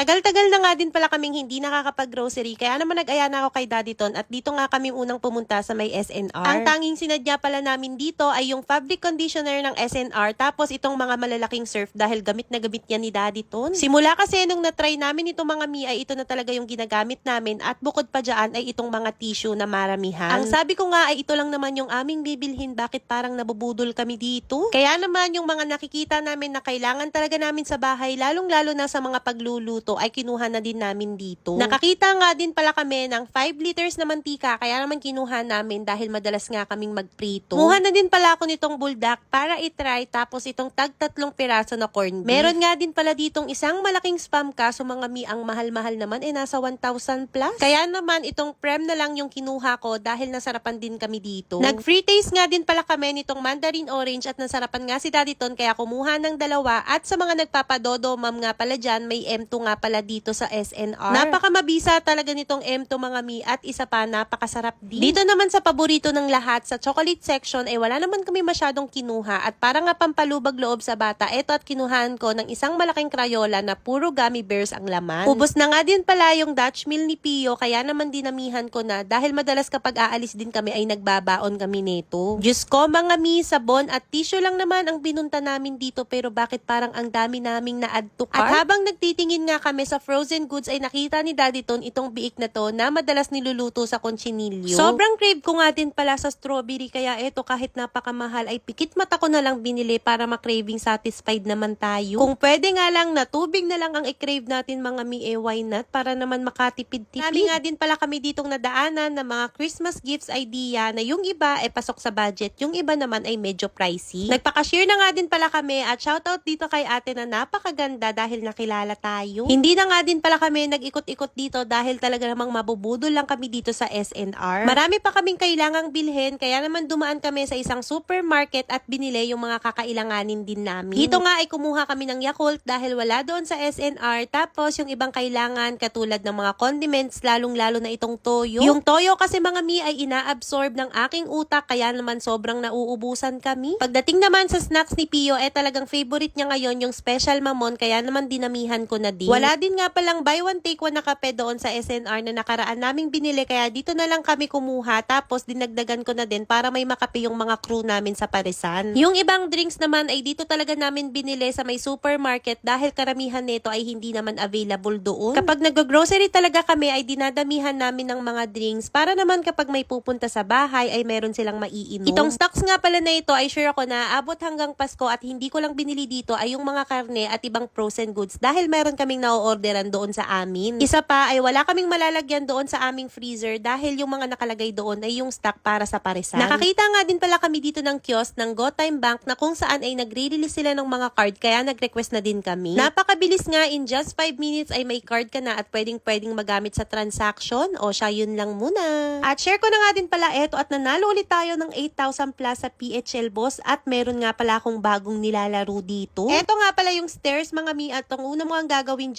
Matagal-tagal na nga din pala kaming hindi nakakapag-grocery kaya naman nag-aya na ako kay Daddy Ton at dito nga kami unang pumunta sa may SNR. Ang tanging sinadya pala namin dito ay yung fabric conditioner ng SNR tapos itong mga malalaking surf dahil gamit na gamit yan ni Daddy Ton. Simula kasi nung na-try namin itong mga mi ay ito na talaga yung ginagamit namin at bukod pa dyan ay itong mga tissue na maramihan. Ang sabi ko nga ay ito lang naman yung aming bibilhin bakit parang nabubudol kami dito. Kaya naman yung mga nakikita namin na kailangan talaga namin sa bahay lalong-lalo na sa mga pagluluto ay kinuha na din namin dito. Nakakita nga din pala kami ng 5 liters na mantika kaya naman kinuha namin dahil madalas nga kaming magprito. Kumuha na din pala ako nitong buldak para itry tapos itong tag tatlong piraso na corned beef. Meron nga din pala ditong isang malaking spam kaso mga mi ang mahal-mahal naman eh nasa 1,000 plus. Kaya naman itong prem na lang yung kinuha ko dahil nasarapan din kami dito. Nag-free taste nga din pala kami nitong mandarin orange at nasarapan nga si Daddy Ton kaya kumuha ng dalawa at sa mga nagpapadodo ma'am nga pala dyan may M2 nga pala dito sa SNR. Napakamabisa talaga nitong M2 mga mi at isa pa napakasarap din. Dito naman sa paborito ng lahat sa chocolate section ay wala naman kami masyadong kinuha at para nga pampalubag loob sa bata eto at kinuhaan ko ng isang malaking krayola na puro gummy bears ang laman. Ubus na nga din pala yung Dutch meal ni Pio kaya naman dinamihan ko na dahil madalas kapag aalis din kami ay nagbabaon kami nito. Diyos ko mga mi, sabon at tissue lang naman ang binunta namin dito pero bakit parang ang dami naming na-add to cart? At habang nagtitingin nga kami sa frozen goods ay nakita ni Daddy Ton itong biik na to na madalas niluluto sa conchinillo. Sobrang crave ko nga din pala sa strawberry kaya eto kahit napakamahal ay pikit mata ko na lang binili para makraving satisfied naman tayo. Kung pwede nga lang na tubig na lang ang i-crave natin mga mi eh why not para naman makatipid-tipid. Kami nga din pala kami ditong nadaanan ng mga Christmas gifts idea na yung iba ay pasok sa budget, yung iba naman ay medyo pricey. Nagpaka-share na nga din pala kami at shoutout dito kay ate na napakaganda dahil nakilala tayo. Hindi na nga din pala kami nag-ikot-ikot dito dahil talaga namang mabubudol lang kami dito sa SNR. Marami pa kaming kailangang bilhin kaya naman dumaan kami sa isang supermarket at binili yung mga kakailanganin din namin. Dito nga ay kumuha kami ng Yakult dahil wala doon sa SNR tapos yung ibang kailangan katulad ng mga condiments lalong-lalo na itong toyo. Yung toyo kasi mga mi ay inaabsorb ng aking utak kaya naman sobrang nauubusan kami. Pagdating naman sa snacks ni Pio eh talagang favorite niya ngayon yung special mamon kaya naman dinamihan ko na din. Wala din nga palang buy one take one na kape doon sa SNR na nakaraan naming binili kaya dito na lang kami kumuha tapos dinagdagan ko na din para may makape yung mga crew namin sa Parisan. Yung ibang drinks naman ay dito talaga namin binili sa may supermarket dahil karamihan nito ay hindi naman available doon. Kapag nag-grocery talaga kami ay dinadamihan namin ng mga drinks para naman kapag may pupunta sa bahay ay meron silang maiinom. Itong stocks nga pala na ito ay sure ako na abot hanggang Pasko at hindi ko lang binili dito ay yung mga karne at ibang frozen goods dahil meron kaming na-orderan doon sa amin. Isa pa ay wala kaming malalagyan doon sa aming freezer dahil yung mga nakalagay doon ay yung stock para sa parisan. Nakakita nga din pala kami dito ng kiosk ng Go Time Bank na kung saan ay nagre-release sila ng mga card kaya nag-request na din kami. Napakabilis nga in just 5 minutes ay may card ka na at pwedeng pwedeng magamit sa transaction o siya yun lang muna. At share ko na nga din pala eto at nanalo ulit tayo ng 8,000 plus sa PHL Boss at meron nga pala akong bagong nilalaro dito. Eto nga pala yung stairs mga mi at ang una mo ang gagawin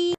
Bye.